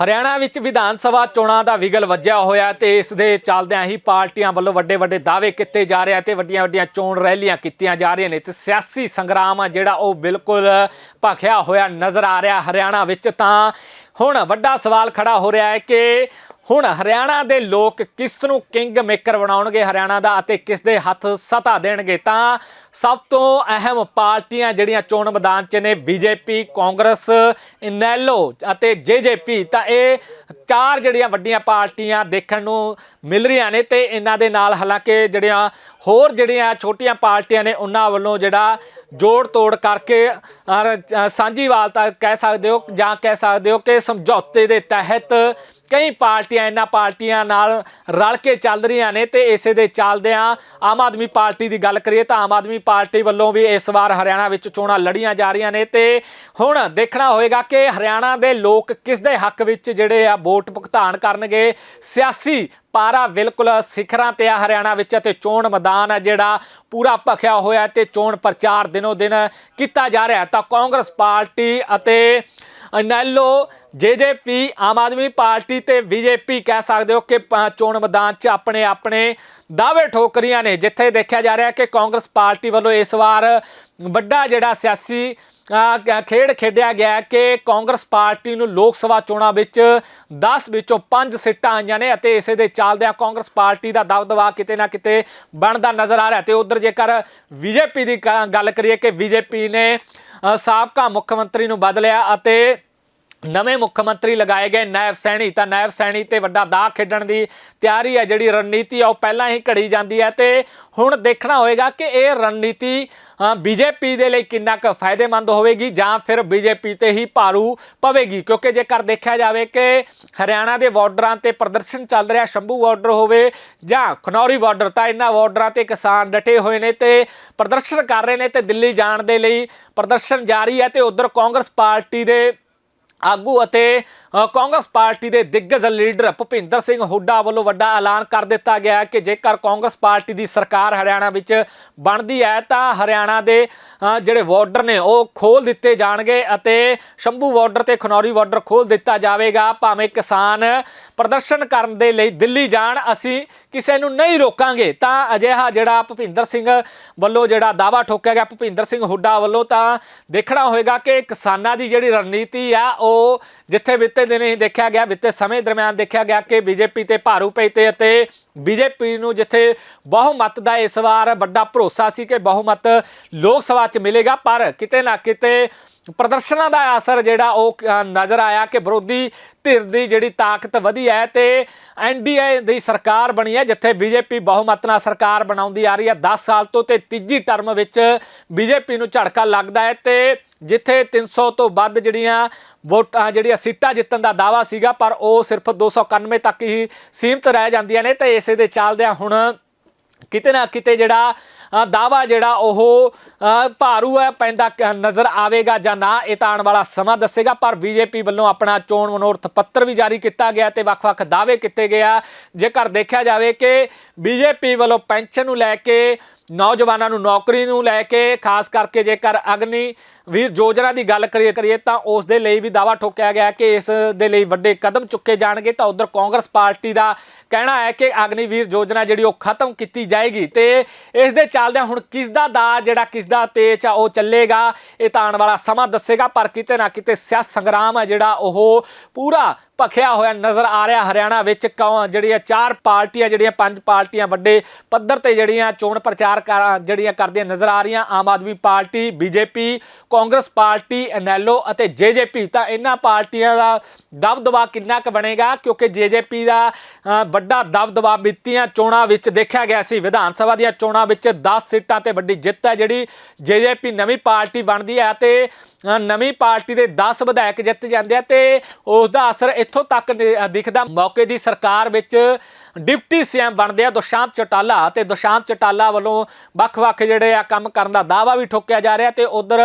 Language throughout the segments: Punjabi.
ਹਰਿਆਣਾ ਵਿੱਚ ਵਿਧਾਨ ਸਭਾ ਚੋਣਾਂ ਦਾ ਵਿਗਲ ਵੱਜਿਆ ਹੋਇਆ ਤੇ ਇਸ ਦੇ ਚੱਲਦਿਆਂ ਹੀ ਪਾਰਟੀਆਂ ਵੱਲੋਂ ਵੱਡੇ ਵੱਡੇ ਦਾਅਵੇ ਕੀਤੇ ਜਾ ਰਹੇ ਆ ਤੇ ਵੱਡੀਆਂ ਵੱਡੀਆਂ ਚੋਣ ਰੈਲੀਆਂ ਕੀਤੀਆਂ ਜਾ ਰਹੀਆਂ ਨੇ ਤੇ ਸਿਆਸੀ ਸੰਗਰਾਮ ਆ ਜਿਹੜਾ ਉਹ ਬਿਲਕੁਲ ਭਖਿਆ ਹੋਇਆ ਨਜ਼ਰ ਆ ਰਿਹਾ ਹਰਿਆਣਾ ਵਿੱਚ ਤਾਂ ਹੁਣ ਵੱਡਾ ਸਵਾਲ ਖੜਾ ਹੋ ਰਿਹਾ ਹੈ ਕਿ ਹੁਣ ਹਰਿਆਣਾ ਦੇ ਲੋਕ ਕਿਸ ਨੂੰ ਕਿੰਗ ਮੇਕਰ ਬਣਾਉਣਗੇ ਹਰਿਆਣਾ ਦਾ ਅਤੇ ਕਿਸ ਦੇ ਹੱਥ ਸਤਾ ਦੇਣਗੇ? ਤਾਂ ਸਭ ਤੋਂ ਅਹਿਮ ਪਾਰਟੀਆਂ ਜਿਹੜੀਆਂ ਚੋਣ ਮੈਦਾਨ 'ਚ ਨੇ ਬੀਜੇਪੀ ਕਾਂਗਰਸ ਇਨੈਲੋ ਅਤੇ ਜੇਜੇਪੀ ਤਾਂ ਇਹ ਚਾਰ ਜਿਹੜੀਆਂ ਵੱਡੀਆਂ ਪਾਰਟੀਆਂ ਦੇਖਣ ਨੂੰ ਮਿਲ ਰਹੀਆਂ ਨੇ ਤੇ ਇਹਨਾਂ ਦੇ ਨਾਲ ਹਾਲਾਂਕਿ ਜਿਹੜੀਆਂ ਹੋਰ ਜਿਹੜੀਆਂ ਛੋਟੀਆਂ ਪਾਰਟੀਆਂ ਨੇ ਉਹਨਾਂ ਵੱਲੋਂ ਜਿਹੜਾ ਜੋੜ ਤੋੜ ਕਰਕੇ ਅਰ, ਅ, ਕਹਿ ਸਕਦੇ ਹੋ ਜਾਂ ਕਹਿ ਸਕਦੇ ਹੋ ਕਿ ਸਮਝੌਤੇ ਦੇ ਤਹਿਤ ਕਈ ਪਾਰਟੀਆਂ ਇਹਨਾਂ ਪਾਰਟੀਆਂ ਨਾਲ ਰਲ ਕੇ ਚੱਲ ਰਹੀਆਂ ਨੇ ਤੇ ਇਸੇ ਦੇ ਚੱਲਦਿਆਂ ਆਮ ਆਦਮੀ ਪਾਰਟੀ ਦੀ ਗੱਲ ਕਰੀਏ ਤਾਂ ਆਮ ਆਦਮੀ ਪਾਰਟੀ ਵੱਲੋਂ ਵੀ ਇਸ ਵਾਰ ਹਰਿਆਣਾ ਵਿੱਚ ਚੋਣਾਂ ਲੜੀਆਂ ਜਾ ਰਹੀਆਂ ਨੇ ਤੇ ਹੁਣ ਦੇਖਣਾ ਹੋਏਗਾ ਕਿ ਹਰਿਆਣਾ ਦੇ ਲੋਕ ਕਿਸ ਦੇ ਹੱਕ ਵਿੱਚ ਜਿਹੜੇ ਆ ਵੋਟ ਭੁਗਤਾਨ ਕਰਨਗੇ। ਸਿਆਸੀ ਪਾਰਾ ਬਿਲਕੁਲ ਸਿਖਰਾਂ ਤੇ ਆ ਹਰਿਆਣਾ ਵਿੱਚ ਅਤੇ ਚੋਣ ਮੈਦਾਨ ਹੈ ਜਿਹੜਾ ਪੂਰਾ ਭਖਿਆ ਹੋਇਆ ਹੈ ਤੇ ਚੋਣ ਪ੍ਰਚਾਰ ਦਿਨੋ ਦਿਨ ਕੀਤਾ ਜਾ ਰਿਹਾ ਤਾਂ ਕਾਂਗਰਸ ਪਾਰਟੀ ਅਤੇ ਅਨੈਲੋ ਜੇਜੇਪੀ ਆਮ ਆਦਮੀ ਪਾਰਟੀ ਤੇ ਬੀਜੇਪੀ ਕਹਿ ਸਕਦੇ ਹੋ ਕਿ ਪ- ਚੋਣ ਮੈਦਾਨ 'ਚ ਆਪਣੇ ਆਪਣੇ ਦਾਅਵੇ ਠੋਕ ਰਹੀਆਂ ਨੇ, ਜਿੱਥੇ ਦੇਖਿਆ ਜਾ ਰਿਹਾ ਕਿ ਕਾਂਗਰਸ ਪਾਰਟੀ ਵੱਲੋਂ ਇਸ ਵਾਰ ਵੱਡਾ ਜਿਹੜਾ ਸਿਆਸੀ ਖੇਡ ਖੇਡਿਆ ਗਿਆ ਕਿ ਕਾਂਗਰਸ ਪਾਰਟੀ ਨੂੰ ਲੋਕ ਸਭਾ ਚੋਣਾਂ ਵਿੱਚ 10 ਵਿੱਚੋਂ 5 ਸੀਟਾਂ ਆਈਆਂ ਨੇ ਅਤੇ ਇਸੇ ਦੇ ਚੱਲਦਿਆਂ ਕਾਂਗਰਸ ਪਾਰਟੀ ਦਾ ਦਬਦਬਾ ਕਿਤੇ ਨਾ ਕਿਤੇ ਬਣਦਾ ਨਜ਼ਰ ਆ ਰਿਹਾ। ਤੇ ਉਧਰ ਜੇਕਰ ਬੀਜੇਪੀ ਦੀ ਕ- ਗੱਲ ਕਰੀਏ ਕਿ ਬੀਜੇਪੀ ਨੇ ਸਾਬਕਾ ਮੁੱਖ ਮੰਤਰੀ ਨੂੰ ਬਦਲਿਆ ਅਤੇ ਨਵੇਂ ਮੁੱਖ ਮੰਤਰੀ ਲਗਾਏ ਗਏ ਨਾਇਬ ਸੈਣੀ, ਤਾਂ ਨਾਇਬ ਸੈਣੀ ਤੇ ਵੱਡਾ ਦਾਅ ਖੇਡਣ ਦੀ ਤਿਆਰੀ ਹੈ, ਜਿਹੜੀ ਰਣਨੀਤੀ ਆ, ਉਹ ਪਹਿਲਾਂ ਹੀ ਘੜੀ ਜਾਂਦੀ ਹੈ ਤੇ ਹੁਣ ਦੇਖਣਾ ਹੋਏਗਾ ਕਿ ਇਹ ਰਣਨੀਤੀ ਬੀਜੇਪੀ ਦੇ ਲਈ ਕਿੰਨਾ ਕੁ ਫਾਇਦੇਮੰਦ ਹੋਵੇਗੀ ਜਾਂ ਫਿਰ ਬੀਜੇਪੀ ਤੇ ਹੀ ਭਾਰੂ ਪਵੇਗੀ। ਕਿਉਂਕਿ ਜੇਕਰ ਦੇਖਿਆ ਜਾਵੇ ਕਿ ਹਰਿਆਣਾ ਦੇ ਬਾਰਡਰਾਂ ਤੇ ਪ੍ਰਦਰਸ਼ਨ ਚੱਲ ਰਿਹਾ, ਸ਼ੰਭੂ ਬਾਰਡਰ ਹੋਵੇ ਜਾਂ ਖਨੌਰੀ ਬਾਰਡਰ ਤਾਂ ਇਹਨਾਂ ਬਾਰਡਰਾਂ ਤੇ ਕਿਸਾਨ ਡਟੇ ਹੋਏ ਨੇ ਤੇ ਪ੍ਰਦਰਸ਼ਨ ਕਰ ਰਹੇ ਨੇ ਤੇ ਦਿੱਲੀ ਜਾਣ ਦੇ ਲਈ ਪ੍ਰਦਰਸ਼ਨ ਜਾਰੀ ਹੈ ਤੇ ਉਧਰ ਕਾਂਗਰਸ ਪਾਰਟੀ ਦੇ ਆਗੂ ਅਤੇ ਕਾਂਗਰਸ ਪਾਰਟੀ ਦੇ ਦਿੱਗਜ ਲੀਡਰ ਭੁਪਿੰਦਰ ਸਿੰਘ ਹੁੱਡਾ ਵੱਲੋਂ ਵੱਡਾ ਐਲਾਨ ਕਰ ਦਿੱਤਾ ਗਿਆ ਹੈ ਕਿ ਜੇਕਰ ਕਾਂਗਰਸ ਪਾਰਟੀ ਦੀ ਸਰਕਾਰ ਹਰਿਆਣਾ ਵਿੱਚ ਬਣਦੀ ਹੈ ਤਾਂ ਹਰਿਆਣਾ ਦੇ ਜਿਹੜੇ ਬਾਰਡਰ ਨੇ ਉਹ ਖੋਲ ਦਿੱਤੇ ਜਾਣਗੇ ਅਤੇ ਸ਼ੰਭੂ ਬਾਰਡਰ ਤੇ ਖਨੌਰੀ ਬਾਰਡਰ ਖੋਲ ਦਿੱਤਾ ਜਾਵੇਗਾ। ਭਾਵੇਂ ਕਿਸਾਨ ਪ੍ਰਦਰਸ਼ਨ ਕਰਨ ਦੇ ਲਈ ਦਿੱਲੀ ਜਾਣ, ਅਸੀਂ ਕਿਸੇ ਨੂੰ ਨਹੀਂ ਰੋਕਾਂਗੇ, ਤਾਂ ਅਜਿਹਾ ਜਿਹੜਾ ਭੁਪਿੰਦਰ ਸਿੰਘ ਵੱਲੋਂ ਜਿਹੜਾ ਦਾਵਾ ਠੋਕਿਆ ਗਿਆ, ਭੁਪਿੰਦਰ ਸਿੰਘ ਹੁੱਡਾ ਵੱਲੋਂ ਤਾਂ ਦੇਖਣਾ ਹੋਏਗਾ ਕਿ ਕਿਸਾਨਾਂ ਦੀ ਜਿਹੜੀ ਰਣਨੀਤੀ ਆ, ਉਹ ਜਿੱਥੇ ਬੀਤੇ ਹੀ ਦੇਖਿਆ ਗਿਆ, ਬੀਤੇ ਸਮੇਂ ਦਰਮਿਆਨ ਦੇਖਿਆ ਗਿਆ ਕਿ ਬੀਜੇਪੀ ਤੇ ਭਾਰੂ ਪਈ ਤੇ ਅਤੇ ਬੀਜੇਪੀ ਨੂੰ ਜਿੱਥੇ ਬਹੁਮਤ ਦਾ ਇਸ ਵਾਰ ਵੱਡਾ ਭਰੋਸਾ ਸੀ ਕਿ ਬਹੁਮਤ ਲੋਕ ਸਭਾ 'ਚ ਮਿਲੇਗਾ, ਪਰ ਕਿਤੇ ਨਾ ਕਿਤੇ ਪ੍ਰਦਰਸ਼ਨਾਂ ਦਾ ਅਸਰ ਜਿਹੜਾ ਉਹ ਨਜ਼ਰ ਆਇਆ ਕਿ ਵਿਰੋਧੀ ਧਿਰ ਦੀ ਜਿਹੜੀ ਤਾਕਤ ਵਧੀ ਹੈ ਤੇ ਐਨਡੀਏ ਦੀ ਸਰਕਾਰ ਬਣੀ ਹੈ, ਜਿੱਥੇ ਬੀਜੇਪੀ ਬਹੁਮਤ ਨਾਲ ਸਰਕਾਰ ਬਣਾਉਂਦੀ ਆ ਰਹੀ ਹੈ। 10 ਸਾਲ ਤੋਂ ਤੇ ਤੀਜੀ ਟਰਮ ਵਿੱਚ ਬੀਜੇਪੀ ਨੂੰ ਝੜਕਾ ਲੱਗਦਾ ਹੈ ਤੇ ਜਿੱਥੇ 300 ਤੋਂ ਵੱਧ ਜਿਹੜੀਆਂ ਵੋਟਾਂ ਜਿਹੜੀਆਂ ਸੀਟਾਂ ਜਿੱਤਣ ਦਾ ਦਾਵਾ ਸੀਗਾ ਪਰ ਉਹ ਸਿਰਫ 291 ਤੱਕ ਹੀ ਸੀਮਤ ਰਹਿ ਜਾਂਦੀਆਂ ਨੇ। ਤੇ ਇਸੇ ਦੇ ਚੱਲਦਿਆਂ ਹੁਣ ਕਿਤੇ ਨਾ ਕਿਤੇ ਜਿਹੜਾ ਅ, ਦਾਵਾ ਜਿਹੜਾ ਉਹ ਭਾਰੂ ਹੈ ਪੈਂਦਾ ਨਜ਼ਰ ਆਵੇਗਾ ਜਾਂ ਨਾ ਇਹ ਤਾਂ ਆਉਣ ਵਾਲਾ ਸਮਾਂ ਦੱਸੇਗਾ। ਪਰ ਬੀਜੇਪੀ ਵੱਲੋਂ ਆਪਣਾ ਚੋਣ ਮਨੋਰਥ ਪੱਤਰ ਵੀ ਜਾਰੀ ਕੀਤਾ ਗਿਆ ਤੇ ਵੱਖ-ਵੱਖ ਦਾਅਵੇ ਕੀਤੇ ਗਿਆ ਜੇਕਰ ਦੇਖਿਆ ਜਾਵੇ ਕਿ ਬੀਜੇਪੀ ਵੱਲੋਂ ਪੈਨਸ਼ਨ ਨੂੰ ਲੈ ਕੇ ਨੌਜਵਾਨਾਂ ਨੂੰ ਨੌਕਰੀ ਨੂੰ ਲੈ ਕੇ, ਖਾਸ ਕਰਕੇ ਜੇਕਰ ਅਗਨੀ ਵੀਰ ਯੋਜਨਾ ਦੀ ਗੱਲ ਕਰੀਏ ਕਰੀਏ ਤਾਂ ਉਸ ਦੇ ਲਈ ਵੀ ਦਾਵਾ ਠੋਕਿਆ ਗਿਆ ਕਿ ਇਸ ਦੇ ਲਈ ਵੱਡੇ ਕਦਮ ਚੁੱਕੇ ਜਾਣਗੇ। ਤਾਂ ਉਧਰ ਕਾਂਗਰਸ ਪਾਰਟੀ ਦਾ ਕਹਿਣਾ ਹੈ ਕਿ ਅਗਨੀ ਵੀਰ ਯੋਜਨਾ ਜਿਹੜੀ ਉਹ ਖਤਮ ਕੀਤੀ ਜਾਏਗੀ ਤੇ ਇਸ ਦੇ ਚੱਲਦਿਆਂ ਹੁਣ ਕਿਸ ਦਾ ਦਾ ਜਿਹੜਾ ਕਿਸ ਦਾ ਪੇਚ ਆ ਉਹ ਚੱਲੇਗਾ, ਇਹ ਤਾਂ ਆਉਣ ਵਾਲਾ ਸਮਾਂ ਦੱਸੇਗਾ, ਪਰ ਕਿਤੇ ਨਾ ਕਿਤੇ ਸਿਆਸਤ ਸੰਗਰਾਮ ਹੈ ਜਿਹੜਾ ਉਹ ਪੂਰਾ ਭਖਿਆ ਹੋਇਆ ਨਜ਼ਰ ਆ ਰਿਹਾ ਹਰਿਆਣਾ ਵਿੱਚ ਕੌਂ ਜਿਹੜੀਆਂ ਚਾਰ ਪਾਰਟੀਆਂ, ਜਿਹੜੀਆਂ ਪੰਜ ਪਾਰਟੀਆਂ ਵੱਡੇ ਪੱਧਰ ਤੇ ਜਿਹੜੀਆਂ ਚੋਣ ਪ੍ਰਚਾਰ ਕਰ- ਜਿਹੜੀਆਂ ਕਰਦੀਆਂ ਨਜ਼ਰ ਆ ਰਹੀਆਂ, Aam Aadmi party, BJP, Congress party ਐਨਐਲਓ ਅਤੇ ਜੇਜੇਪੀ ਤਾਂ ਇਹਨਾਂ ਪਾਰਟੀਆਂ ਦਾ ਦਬਦਬਾ ਕਿੰਨਾ ਕੁ ਬਣੇਗਾ? ਕਿਉਂਕਿ ਜੇਜੇਪੀ ਦਾ ਵੱਡਾ ਦਬਦਬਾ ਬੀਤੀਆਂ ਚੋਣਾਂ ਵਿੱਚ ਦੇਖਿਆ ਗਿਆ ਸੀ। ਵਿਧਾਨ ਸਭਾ ਦੀਆਂ ਚੋਣਾਂ ਵਿੱਚ 10 ਸੀਟਾਂ ਤੇ ਵੱਡੀ ਜਿੱਤ ਹੈ ਜਿਹੜੀ ਜੇਜੇਪੀ ਨਵੀਂ ਪਾਰਟੀ ਬਣਦੀ ਹੈ ਤੇ ਨਵੀਂ ਪਾਰਟੀ ਦੇ 10 ਵਿਧਾਇਕ ਜਿੱਤ ਜਾਂਦੇ ਆ ਤੇ ਉਸ ਦਾ ਅਸਰ ਇੱਥੋਂ ਤੱਕ ਨੀ- ਦਿਖਦਾ? ਮੌਕੇ ਦੀ ਸਰਕਾਰ ਵਿੱਚ ਡਿਪਟੀ ਸੀਐਮ ਬਣਦੇ ਆ ਦੁਸ਼ਾਂਤ ਚਟਾਲਾ ਤੇ ਦੁਸ਼ਾਂਤ ਚਟਾਲਾ ਵੱਲੋਂ ਵੱਖ-ਵੱਖ ਜਿਹੜੇ ਆ ਕੰਮ ਕਰਨ ਦਾ ਦਾਵਾ ਵੀ ਠੋਕਿਆ ਜਾ ਰਿਹਾ ਤੇ ਉਧਰ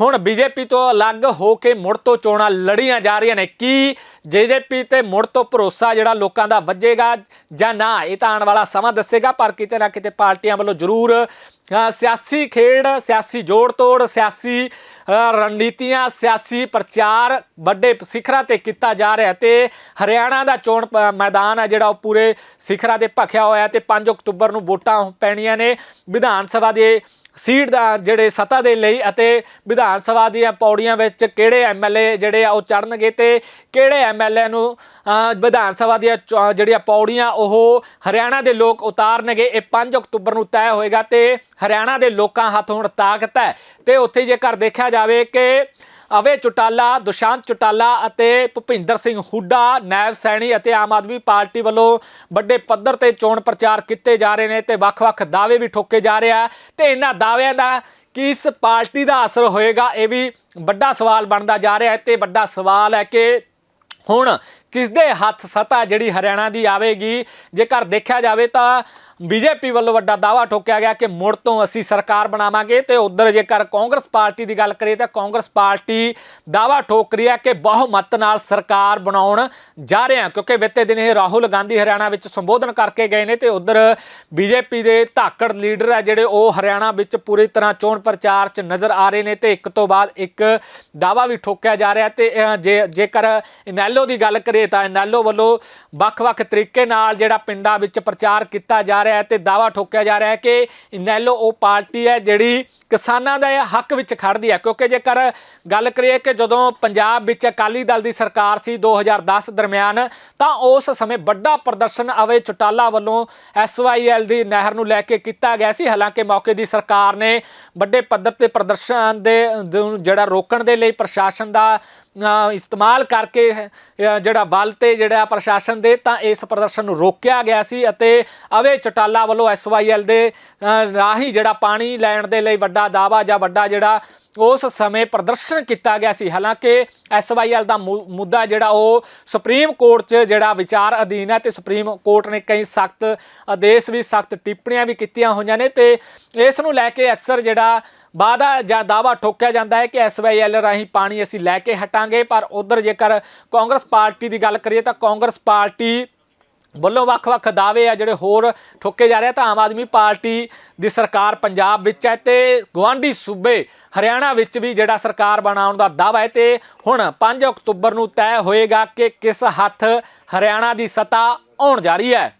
ਹੁਣ ਬੀਜੇਪੀ ਤੋਂ ਅਲੱਗ ਹੋ ਕੇ ਮੁੜ ਤੋਂ ਚੋਣਾਂ ਲੜੀਆਂ ਜਾ ਰਹੀਆਂ ਨੇ। ਕੀ ਜੇਜੇਪੀ ਤੇ ਮੁੜ ਤੋਂ ਭਰੋਸਾ ਜਿਹੜਾ ਲੋਕਾਂ ਦਾ ਵੱਜੇਗਾ ਜਾਂ ਨਾ, ਇਹ ਤਾਂ ਆਉਣ ਵਾਲਾ ਸਮਾਂ ਦੱਸੇਗਾ, ਪਰ ਕਿਤੇ ਨਾ ਕਿਤੇ ਪਾਰਟੀਆਂ ਵੱਲੋਂ ਜ਼ਰੂਰ ਸਿਆਸੀ ਖੇਡ, ਸਿਆਸੀ ਜੋੜ ਤੋੜ ਸਿਆਸੀ ਰਣਨੀਤੀਆਂ, ਸਿਆਸੀ ਪ੍ਰਚਾਰ ਵੱਡੇ ਸਿਖਰਾਂ ਤੇ ਕੀਤਾ ਜਾ ਰਿਹਾ ਤੇ ਹਰਿਆਣਾ ਦਾ ਚੋਣ ਮੈਦਾਨ ਹੈ ਜਿਹੜਾ ਉਹ ਪੂਰੇ ਸਿਖਰਾਂ ਤੇ ਭਖਿਆ ਹੋਇਆ ਤੇ 5 ਅਕਤੂਬਰ ਨੂੰ ਵੋਟਾਂ ਪੈਣੀਆਂ ਨੇ। ਵਿਧਾਨ ਸਭਾ ਦੇ ਸੀਟ ਦਾ ਜਿਹੜੇ ਸੱਤਾ ਦੇ ਲਈ ਅਤੇ ਵਿਧਾਨ ਸਭਾ ਦੀਆਂ ਪੌੜੀਆਂ ਵਿੱਚ ਕਿਹੜੇ ਐਮਐਲਏ ਜਿਹੜੇ ਆ ਉਹ ਚੜਨਗੇ ਤੇ ਕਿਹੜੇ ਐਮਐਲਏ ਨੂੰ ਵਿਧਾਨ ਸਭਾ ਦੀਆਂ ਚੌ- ਜਿਹੜੀਆਂ ਪੌੜੀਆਂ ਉਹ ਹਰਿਆਣਾ ਦੇ ਲੋਕ ਉਤਾਰਨਗੇ, ਇਹ 5 ਅਕਤੂਬਰ ਨੂੰ ਤੈਅ ਹੋਏਗਾ ਤੇ ਹਰਿਆਣਾ ਦੇ ਲੋਕਾਂ ਹੱਥ ਹੁਣ ਤਾਕਤ ਹੈ। ਤੇ ਉੱਥੇ ਜੇਕਰ ਦੇਖਿਆ ਜਾਵੇ ਕਿ ਅਵੇ ਚੁਟਾਲਾ, ਦੁਸ਼ਾਂਤ ਚੁਟਾਲਾ ਅਤੇ ਭੁਪਿੰਦਰ ਸਿੰਘ ਹੁੱਡਾ, ਨਾਇਬ ਸੈਣੀ ਅਤੇ ਆਮ ਆਦਮੀ ਪਾਰਟੀ ਵੱਲੋਂ ਵੱਡੇ ਪੱਧਰ ਤੇ ਚੋਣ ਪ੍ਰਚਾਰ ਕੀਤੇ ਜਾ ਰਹੇ ਨੇ ਤੇ ਵੱਖ-ਵੱਖ ਦਾਅਵੇ ਵੀ ਠੋਕੇ ਜਾ ਰਿਹਾ ਤੇ ਇਹਨਾਂ ਦਾਅਵਿਆਂ ਦਾ ਕਿਸ ਪਾਰਟੀ ਦਾ ਅਸਰ ਹੋਏਗਾ, ਇਹ ਵੀ ਵੱਡਾ ਸਵਾਲ ਬਣਦਾ ਜਾ ਰਿਹਾ ਹੈ ਤੇ ਵੱਡਾ ਸਵਾਲ ਹੈ ਕਿ ਹੁਣ ਕਿਸ ਦੇ ਹੱਥ ਸਤਾ ਜਿਹੜੀ ਹਰਿਆਣਾ ਦੀ ਆਵੇਗੀ? ਜੇਕਰ ਦੇਖਿਆ ਜਾਵੇ ਤਾਂ ਬੀਜੇਪੀ ਵੱਲੋਂ ਵੱਡਾ ਦਾਵਾ ਠੋਕਿਆ ਗਿਆ ਕਿ ਮੁੜ ਤੋਂ ਅਸੀਂ ਸਰਕਾਰ ਬਣਾਵਾਂਗੇ ਤੇ ਉਧਰ ਜੇਕਰ ਕਾਂਗਰਸ ਪਾਰਟੀ ਦੀ ਗੱਲ ਕਰੀਏ ਤਾਂ ਕਾਂਗਰਸ ਪਾਰਟੀ ਦਾਵਾ ਠੋਕ ਰਹੀ ਹੈ ਕਿ ਬਹੁਮਤ ਨਾਲ ਸਰਕਾਰ ਬਣਾਉਣ ਜਾ ਰਹੇ ਹਾਂ। ਕਿਉਂਕਿ ਬੀਤੇ ਦਿਨ ਇਹ ਰਾਹੁਲ ਗਾਂਧੀ ਹਰਿਆਣਾ ਵਿੱਚ ਸੰਬੋਧਨ ਕਰਕੇ ਗਏ ਨੇ ਤੇ ਉਧਰ ਬੀਜੇਪੀ ਦੇ ਧਾਕੜ ਲੀਡਰ ਹੈ ਜਿਹੜੇ ਉਹ ਹਰਿਆਣਾ ਵਿੱਚ ਪੂਰੀ ਤਰ੍ਹਾਂ ਚੋਣ ਪ੍ਰਚਾਰ 'ਚ ਨਜ਼ਰ ਆ ਰਹੇ ਨੇ ਤੇ ਇੱਕ ਤੋਂ ਬਾਅਦ ਇੱਕ ਦਾਵਾ ਵੀ ਠੋਕਿਆ ਜਾ ਰਿਹਾ ਤੇ ਜੇ ਜੇਕਰ ਇਨੈਲੋ ਦੀ ਗੱਲ ਕਰੀਏ ਤਾਂ ਇਨੈਲੋ ਵੱਲੋਂ ਵੱਖ-ਵੱਖ ਤਰੀਕੇ ਨਾਲ ਜਿਹੜਾ ਪਿੰਡਾਂ ਵਿੱਚ ਪ੍ਰਚਾਰ ਕੀਤਾ ਜਾ ਰਿਹਾ ਹੈ ਤੇ ਦਾਵਾ ਠੋਕਿਆ ਜਾ ਰਿਹਾ ਹੈ ਕਿ ਇਨੈਲੋ ਉਹ ਪਾਰਟੀ ਹੈ ਜਿਹੜੀ ਕਿਸਾਨਾਂ ਦੇ ਹੱਕ ਵਿੱਚ ਖੜਦੀ ਹੈ। ਕਿਉਂਕਿ ਜੇਕਰ ਗੱਲ ਕਰੀਏ ਕਿ ਜਦੋਂ ਪੰਜਾਬ ਵਿੱਚ ਅਕਾਲੀ ਦਲ ਦੀ ਸਰਕਾਰ ਸੀ 2010 ਦਰਮਿਆਨ, ਤਾਂ ਉਸ ਸਮੇਂ ਵੱਡਾ ਪ੍ਰਦਰਸ਼ਨ ਅਵੇ ਚੁਟਾਲਾ ਵੱਲੋਂ ਐਸਵਾਈਐਲ ਦੀ ਨਹਿਰ ਨੂੰ ਲੈ ਕੇ ਕੀਤਾ ਗਿਆ ਸੀ। ਹਾਲਾਂਕਿ ਮੌਕੇ ਦੀ ਸਰਕਾਰ ਨੇ ਵੱਡੇ ਪੱਧਰ ਤੇ ਪ੍ਰਦਰਸ਼ਨ ਦੇ, ਜਿਹੜਾ ਰੋਕਣ ਦੇ ਲਈ ਪ੍ਰਸ਼ਾਸਨ ਦਾ ਇਸਤੇਮਾਲ ਕਰਕੇ ਜਿਹੜਾ ਬਲ ਤੇ ਜਿਹੜਾ ਪ੍ਰਸ਼ਾਸਨ ਦੇ ਤਾਂ ਇਸ ਪ੍ਰਦਰਸ਼ਨ ਨੂੰ ਰੋਕਿਆ ਗਿਆ ਸੀ ਅਤੇ ਅਵੇ ਚਟਾਲਾ ਵੱਲੋਂ ਐਸਵਾਈਐਲ ਦੇ ਰਾਹੀਂ ਜਿਹੜਾ ਪਾਣੀ ਲੈਣ ਦੇ ਲਈ ਵੱਡਾ ਦਾਵਾ ਜਾਂ ਵੱਡਾ ਜਿਹੜਾ ਉਸ ਸਮੇਂ ਪ੍ਰਦਰਸ਼ਨ ਕੀਤਾ ਗਿਆ ਸੀ। ਹਾਲਾਂਕਿ ਐਸਵਾਈਐਲ ਦਾ ਮੁ- ਮੁੱਦਾ ਜਿਹੜਾ ਉਹ ਸੁਪਰੀਮ ਕੋਰਟ 'ਚ ਜਿਹੜਾ ਵਿਚਾਰ ਅਧੀਨ ਹੈ ਤੇ ਸੁਪਰੀਮ ਕੋਰਟ ਨੇ ਕਈ ਸਖਤ ਆਦੇਸ਼ ਵੀ, ਸਖਤ ਟਿੱਪਣੀਆਂ ਵੀ ਕੀਤੀਆਂ ਹੋਈਆਂ ਨੇ ਤੇ ਇਸ ਨੂੰ ਲੈ ਕੇ ਅਕਸਰ ਜਿਹੜਾ ਵਾਅਦਾ ਜਾਂ ਦਾਵਾ ਠੋਕਿਆ ਜਾਂਦਾ ਹੈ ਕਿ ਐਸਵਾਈਐਲ ਰਾਹੀਂ ਪਾਣੀ ਅਸੀਂ ਲੈ ਕੇ ਹਟਾਂਗੇ। ਪਰ ਉਧਰ ਜੇਕਰ ਕਾਂਗਰਸ ਪਾਰਟੀ ਦੀ ਗੱਲ ਕਰੀਏ ਤਾਂ ਕਾਂਗਰਸ ਪਾਰਟੀ ਵੱਲੋਂ ਵੱਖ-ਵੱਖ ਦਾਅਵੇ ਆ ਜਿਹੜੇ ਹੋਰ ਠੋਕੇ ਜਾ ਰਹੇ ਆ, ਤਾਂ ਆਮ ਆਦਮੀ ਪਾਰਟੀ ਦੀ ਸਰਕਾਰ ਪੰਜਾਬ ਵਿੱਚ ਹੈ ਤੇ ਗਵਾਂਢੀ ਸੂਬੇ ਹਰਿਆਣਾ ਵਿੱਚ ਵੀ ਜਿਹੜਾ ਸਰਕਾਰ ਬਣਾਉਣ ਦਾ ਦਾਅਵਾ ਹੈ ਤੇ ਹੁਣ 5 ਅਕਤੂਬਰ ਨੂੰ ਤੈਅ ਹੋਏਗਾ ਕਿ ਕਿਸ ਹੱਥ ਹਰਿਆਣਾ ਦੀ ਸੱਤਾ ਆਉਣ ਜਾ ਰਹੀ ਹੈ।